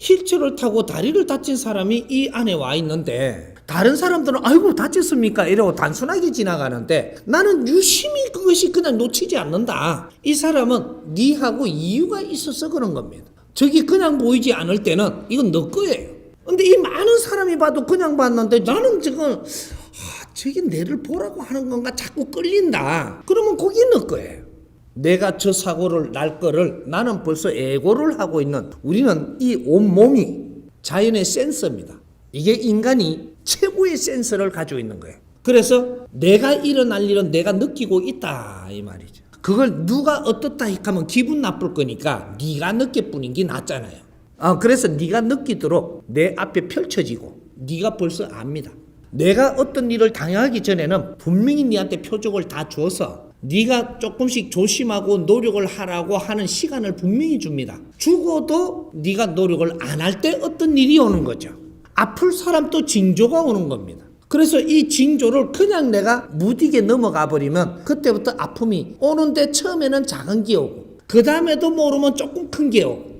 휠체어를 타고 다리를 다친 사람이 이 안에 와 있는데 다른 사람들은 아이고 다쳤습니까? 이러고 단순하게 지나가는데 나는 유심히 그것이 그냥 놓치지 않는다. 이 사람은 니하고 이유가 있어서 그런 겁니다. 저기 그냥 보이지 않을 때는 이건 너 거예요. 근데 이 많은 사람이 봐도 그냥 봤는데 나는 지금 아, 저게 내를 보라고 하는 건가 자꾸 끌린다. 그러면 거기 너 거예요 내가 저 사고를 날 거를 나는 벌써 애고를 하고 있는 우리는 이 온몸이 자연의 센서입니다. 이게 인간이 최고의 센서를 가지고 있는 거예요. 그래서 내가 일어날 일은 내가 느끼고 있다 이 말이죠. 그걸 누가 어떻다 하면 기분 나쁠 거니까 네가 느낄 뿐인 게 낫잖아요. 아 그래서 네가 느끼도록 내 앞에 펼쳐지고 네가 벌써 압니다. 내가 어떤 일을 당하기 전에는 분명히 네한테 표적을 다 줘서 네가 조금씩 조심하고 노력을 하라고 하는 시간을 분명히 줍니다. 죽어도 네가 노력을 안 할 때 어떤 일이 오는 거죠. 아플 사람 또 징조가 오는 겁니다. 그래서 이 징조를 그냥 내가 무디게 넘어가 버리면 그때부터 아픔이 오는데 처음에는 작은 게 오고 그 다음에도 모르면 조금 큰 게 오고